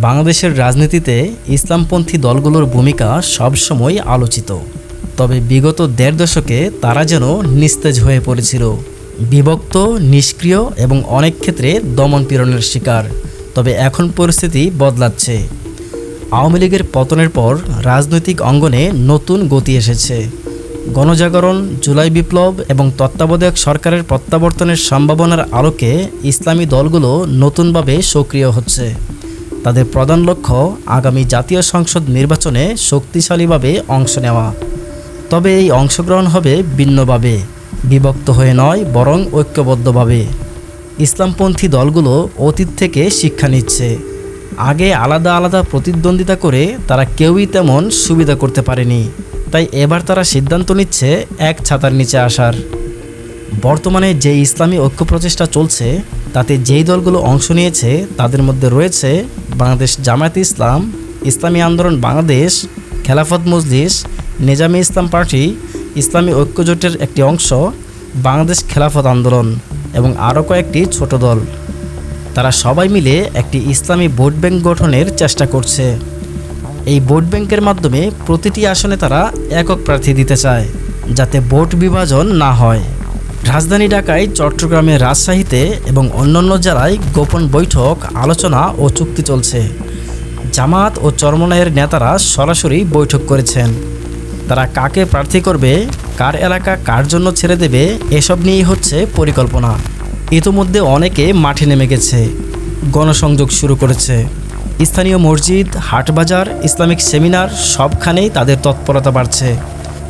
বাংলাদেশের রাজনীতিতে ইসলামপন্থী দলগুলোর ভূমিকা সবসময় আলোচিত। তবে বিগত দেড় দশকে তারা যেন নিস্তেজ হয়ে পড়েছিল। বিভক্ত, নিষ্ক্রিয় এবং অনেক ক্ষেত্রে দমন পীড়নের শিকার। তবে এখন পরিস্থিতি বদলাচ্ছে। আওয়ামী লীগের পতনের পর রাজনৈতিক অঙ্গনে নতুন গতি এসেছে। গণজাগরণ, জুলাই বিপ্লব এবং তত্ত্বাবধায়ক সরকারের প্রত্যাবর্তনের সম্ভাবনার আলোকে ইসলামী দলগুলো নতুনভাবে সক্রিয় হচ্ছে। তাদের প্রধান লক্ষ্য আগামী জাতীয় সংসদ নির্বাচনে শক্তিশালীভাবে অংশ নেওয়া। তবে এই অংশগ্রহণ হবে ভিন্নভাবে, বিভক্ত হয়ে নয়, বরং ঐক্যবদ্ধভাবে। ইসলামপন্থী দলগুলো অতীত থেকে শিক্ষা নিচ্ছে। আগে আলাদা আলাদা প্রতিদ্বন্দ্বিতা করে তারা কেউই তেমন সুবিধা করতে পারেনি। তাই এবার তারা সিদ্ধান্ত নিচ্ছে এক ছাতার নিচে আসার। বর্তমানে যে ইসলামী ঐক্য প্রচেষ্টা চলছে তাতে যেই দলগুলো অংশ নিয়েছে, তাদের মধ্যে রয়েছে বাংলাদেশ জামায়াত ইসলাম, ইসলামী আন্দোলন বাংলাদেশ, খেলাফত মজলিস, নিজামী ইসলাম পার্টি, ইসলামী ঐক্যজোটের একটি অংশ, বাংলাদেশ খেলাফত আন্দোলন এবং আরও কয়েকটি ছোট দল। তারা সবাই মিলে একটি ইসলামী ভোট ব্যাংক গঠনের চেষ্টা করছে। এই ভোট ব্যাংকের মাধ্যমে প্রতিটি আসনে তারা একক প্রার্থী দিতে চায়, যাতে ভোট বিভাজন না হয়। রাজধানী ঢাকায় চট্টগ্রামে রাজশাহীতে এবং অন্যান্য জেলায় গোপন বৈঠক, আলোচনা ও চুক্তি চলছে। জামাত ও চরমনায়ের নেতারা সরাসরি বৈঠক করেছেন। তারা কাকে প্রার্থী করবে, কার এলাকা কার জন্য ছেড়ে দেবে, এসব নিয়েই হচ্ছে পরিকল্পনা। ইতোমধ্যে অনেকে মাঠে নেমে গেছে। গণসংযোগ শুরু করেছে। স্থানীয় মসজিদ, হাটবাজার, ইসলামিক সেমিনার, সবখানেই তাদের তৎপরতা বাড়ছে।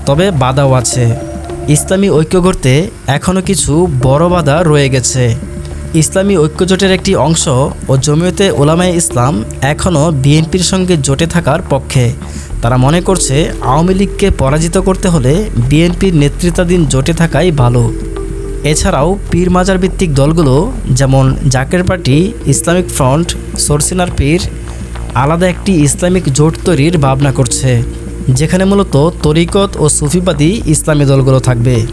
তবে বাধাও আছে। ইসলামী ঐক্য গড়তে এখনও কিছু বড় বাধা রয়ে গেছে। ইসলামী ঐক্যজোটের একটি অংশ ও জমিয়তে ওলামায় ইসলাম এখনও বিএনপির সঙ্গে জোটে থাকার পক্ষে। তারা মনে করছে আওয়ামী লীগকে পরাজিত করতে হলে বিএনপির নেতৃত্বাধীন জোটে থাকাই ভালো। এছাড়াও পীর মাজার ভিত্তিক দলগুলো যেমন জাকের পার্টি, ইসলামিক ফ্রন্ট, সরসিনার পীর আলাদা একটি ইসলামিক জোট তৈরির ভাবনা করছে। যেখানে মূলত তরিকত ও সুফিবাদী ইসলামী দলগুলো থাকবে।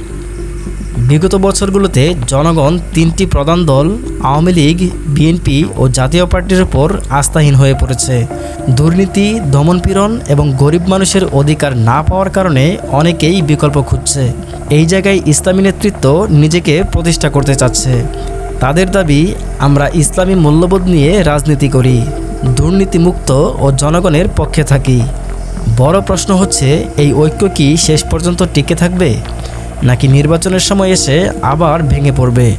বিগত বছরগুলোতে জনগণ তিনটি প্রধান দল, আওয়ামী লীগ, বিএনপি ও জাতীয় পার্টির ওপর আস্থাহীন হয়ে পড়েছে। দুর্নীতি, দমনপীড়ন এবং গরিব মানুষের অধিকার না পাওয়ার কারণে অনেকেই বিকল্প খুঁজছে। এই জায়গায় ইসলামী নেতৃত্ব নিজেকে প্রতিষ্ঠা করতে চাচ্ছে। তাদের দাবি, আমরা ইসলামী মূল্যবোধ নিয়ে রাজনীতি করি, দুর্নীতিমুক্ত ও জনগণের পক্ষে থাকি। বড় প্রশ্ন হচ্ছে, এই ঐক্য কি শেষ পর্যন্ত টিকে থাকবে? নাকি নির্বাচনের সময় এসে আবার ভেঙে পড়বে?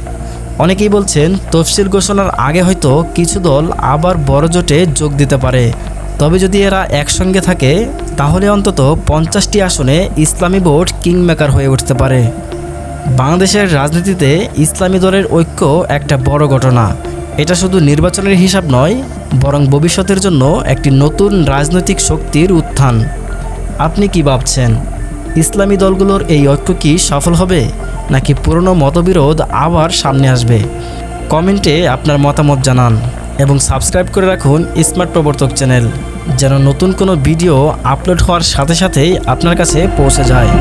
অনেকেই বলছেন, তফসিল ঘোষণার আগে হয়তো কিছু দল আবার বড় জোটে যোগ দিতে পারে। তবে যদি এরা একসঙ্গে থাকে, তাহলে অন্তত পঞ্চাশটি আসনে ইসলামী ভোট কিংমেকার হয়ে উঠতে পারে। বাংলাদেশের রাজনীতিতে ইসলামী দলের ঐক্য একটা বড় ঘটনা। এটা শুধু নির্বাচনের হিসাব নয়, বরং ভবিষ্যতের জন্য একটি নতুন রাজনৈতিক শক্তির উত্থান। আপনি কি ভাবছেন, ইসলামী দলগুলোর এই ঐক্য কি সফল হবে, নাকি পুরনো মতবিরোধ আবার সামনে আসবে? কমেন্টে আপনার মতামত জানান এবং সাবস্ক্রাইব করে রাখুন স্মার্ট প্রবর্তক চ্যানেল, যেন নতুন কোনো ভিডিও আপলোড হওয়ার সাথে সাথেই আপনার কাছে পৌঁছে যায়।